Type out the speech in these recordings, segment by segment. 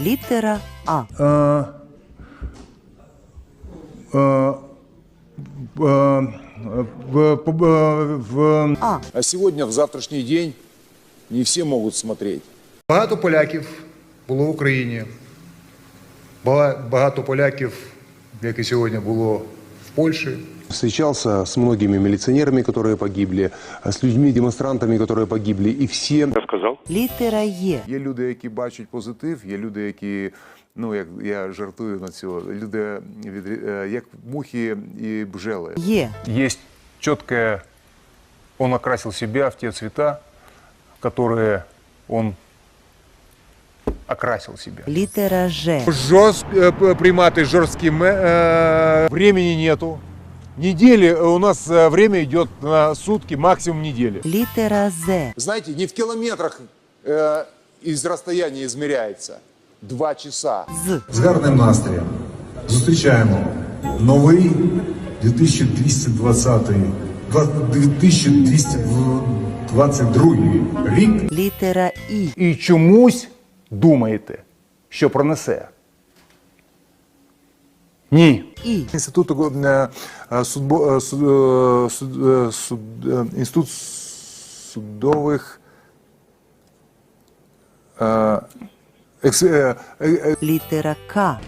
Літера А. Э, э, э, в, в, в, А. А сегодня, в завтрашний день, не все могут смотреть. Багато поляків було в Україні. Бага- Багато поляків, як і сьогодні було в Польщі. Встречался с многими милиционерами, которые погибли, с людьми-демонстрантами, которые погибли, и все Літера Є. Є люди, які бачать позитив, є люди, які, ну як я жартую на цього, люди від, е, як мухи і бжели. Є. Есть четкое, он окрасил себя в те цвета, в которые он окрасил себя. Літера Ж. Жорст, е, п- приймати жорсткі ме- е, времени нету. Недели у нас е, время идет на сутки, максимум недели. Літера З. Знаете, не в километрах э, из расстояния измеряется. Два часа. З. З гарним настроєм зустрічаємо новий 2220 2222 рік. Літера І. І чомусь думаєте, що пронесе. Ні. І. Інституту е, е, судбо, е, суд, е, суд, е, суд, е, інститут судових е, екс, е, е, е, Літера К.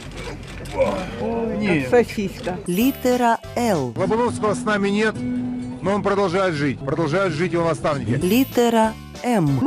Сосиска. Літера Л. Лобановского с нами нет, но он продолжает жить. Продолжают жить его наставники. Літера М.